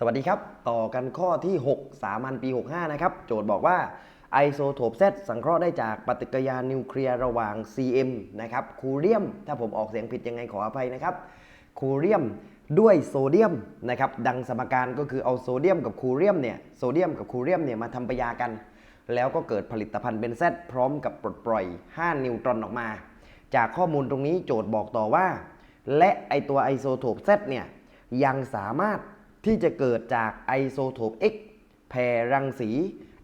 สวัสดีครับ ต่อกันข้อที่ 6 สามัญปี 65 นะครับ โจทย์บอกว่าไอโซโทป Z สังเคราะห์ได้จากปฏิกิริยานิวเคลียร์ระหว่าง Cm นะครับคูเรียม ถ้าผมออกเสียงผิดยังไงขออภัยนะครับคูเรียมด้วยโซเดียมนะครับดังสมการก็คือเอาโซเดียมกับคูเรียมเนี่ยโซเดียมกับคูเรียมเนี่ยมาทำปฏิกิริยากัน แล้วก็เกิดผลิตภัณฑ์เบนเซตพร้อมกับปลดปล่อย 5 นิวตรอนออกมา จากข้อมูลตรงนี้โจทย์บอกต่อว่า และไอตัวไอโซโทป Z เนี่ยยังสามารถ ที่จะเกิดจากไอโซโทป X แผ่รังสี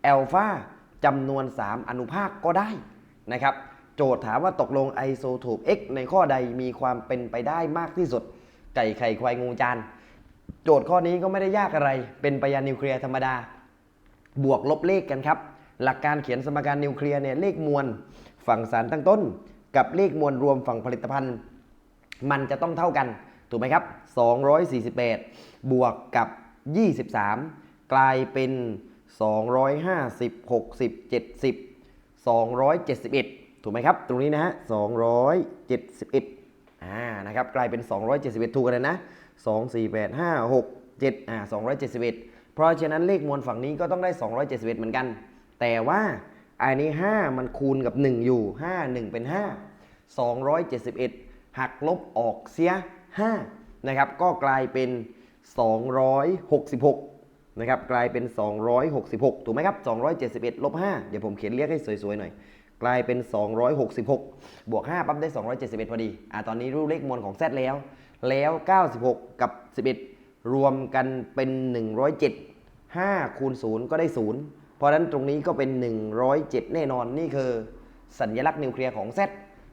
แอลฟาจำนวน 3 อนุภาคก็ได้นะครับ โจทย์ถามว่าตกลงไอโซโทป X ในข้อใดมีความเป็นไปได้มากที่สุด ไก่ไข่ควายงูจาน โจทย์ข้อนี้ก็ไม่ได้ยากอะไร เป็นปยานิวเคลียร์ธรรมดา บวกลบเลขกันครับ หลักการเขียนสมการนิวเคลียร์เนี่ยเลขมวลฝั่งสารตั้งต้น กับเลขมวลรวมฝั่งผลิตภัณฑ์ มันจะต้องเท่ากัน ถูกไหมครับ 248บวกกับ 23 กลายเป็น 250 60 70 271 ถูกไหมครับ ตรงนี้นะฮะ 271 อ่า นะครับ กลายเป็น 271 ถูกกันเลยนะ 2 4 8 5 6 7 อ่า 271 เพราะฉะนั้นเลขมวลฝั่งนี้ก็ต้องได้ 271 เหมือนกัน แต่ว่าอันนี้ 5 มันคูณกับ 1 อยู่ 5 1 เป็น 5 271 หักลบออกเสีย 5นะครับก็กลายเป็น 266นะครับกลายเป็น 266 ถูกไหมครับ 271ลบ5เดี๋ยวผมเขียนเรียกให้สวยๆหน่อย กลายเป็น 266 บวก 5 ปั๊บได้ 271 พอดีอ่าตอนนี้รู้เลขมวลของ Z แล้ว แล้ว 96 กับ 11 รวมกันเป็น 107 5คูณ0ก็ได้ 0 เพราะฉะนั้นตรงนี้ก็เป็น 107 แน่นอนนี่คือสัญลักษณ์นิวเคลียร์ของ Z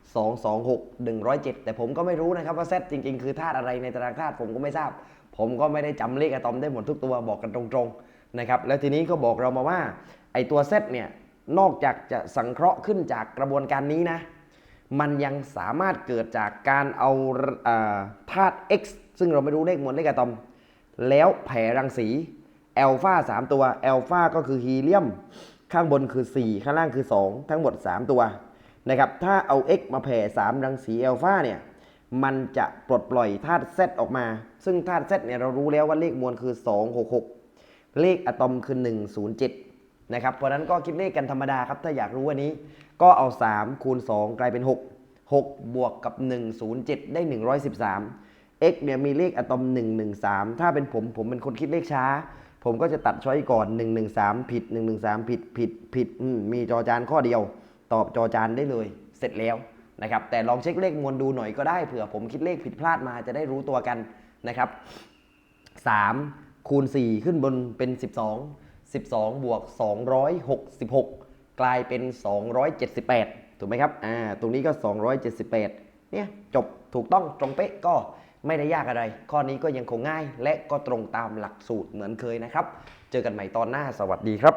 226 107 แต่ผมก็ไม่รู้นะครับว่า Z จริงๆ คือธาตุอะไรในตารางธาตุผมก็ไม่ทราบ ผมก็ไม่ได้จำเลขอะตอมได้หมดทุกตัวบอกกันตรงๆนะครับแล้วทีนี้ก็บอกเรามาว่าไอตัว Z เนี่ยนอกจากจะสังเคราะห์ขึ้นจากกระบวนการนี้นะ มันยังสามารถเกิดจากการเอาอ่าธาตุ X ซึ่งเราไม่รู้เลขมวลเลขอะตอม แล้วแผ่รังสีแอลฟา3ตัวแอลฟาก็คือฮีเลียม ข้างบนคือ 4 ข้างล่างคือ 2 ทั้งหมด 3 ตัว นะครับถ้าเอา X มาแผ่ 3 รังสีแอลฟาเนี่ยมันจะปลดปล่อยธาตุ Z ออกมา ซึ่งธาตุ Z เนี่ยเรารู้แล้วว่าเลขมวลคือ 266 เลขอะตอมคือ 107 นะครับ เพราะนั้นก็คิดเลขกันธรรมดาครับ ถ้าอยากรู้วันนี้ ก็เอา 3 คูณ 2 กลายเป็น 6 6 บวกกับ 107 ได้ 113 x เนี่ยมีเลขอะตอม 113 ถ้าเป็นผมผมเป็นคนคิดเลขช้า ผมก็จะตัดช้อยก่อน 113 ผิด 113 ผิดผิดผิดมมีจอจานข้อเดียว ตอบจอจานได้เลยเสร็จแล้วนะครับแต่ลองเช็คเลขมวลดูหน่อยก็ได้เผื่อผมคิดเลขผิดพลาดมาจะได้รู้ตัวกันนะครับ3คูณ 4 ขึ้นบนเป็น 12 12 บวก 266 กลายเป็น 278 ถูกไหมครับอ่าตรงนี้ก็ 278 เนี่ยจบถูกต้องตรงเป๊ะก็ไม่ได้ยากอะไร ข้อนี้ก็ยังคงง่ายและก็ตรงตามหลักสูตรเหมือนเคยนะครับ เจอกันใหม่ตอนหน้าสวัสดีครับ